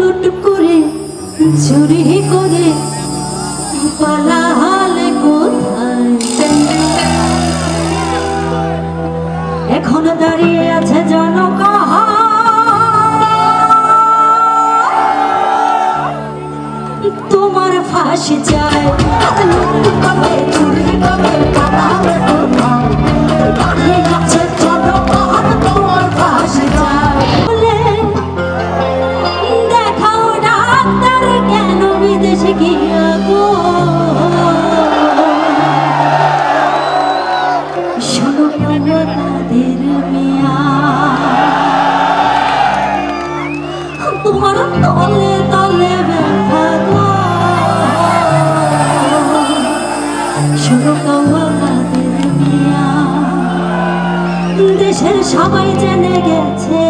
লুট করে, চুরি করে পালাহালে কোথায় এখন দাঁড়িয়ে আছে জনকহ তোমার ফাঁসি যায় লুট করে 내게 제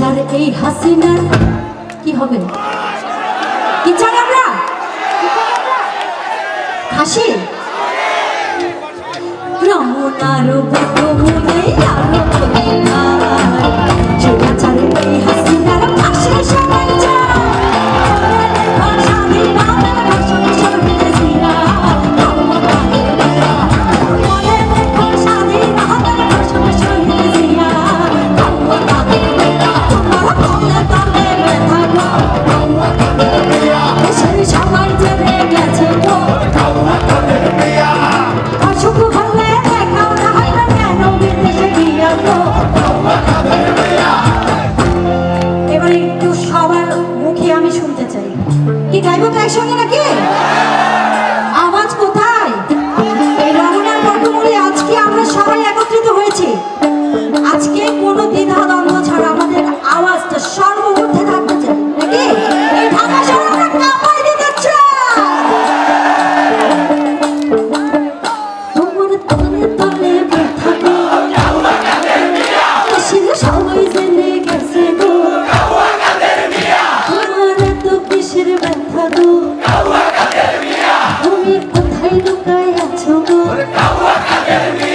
যার এই হাসিনার কি হবে? কি চাই আমরা? হাসি রমনার বুক মনে আমি থাকব তো একসঙ্গে নাকি? Yeah.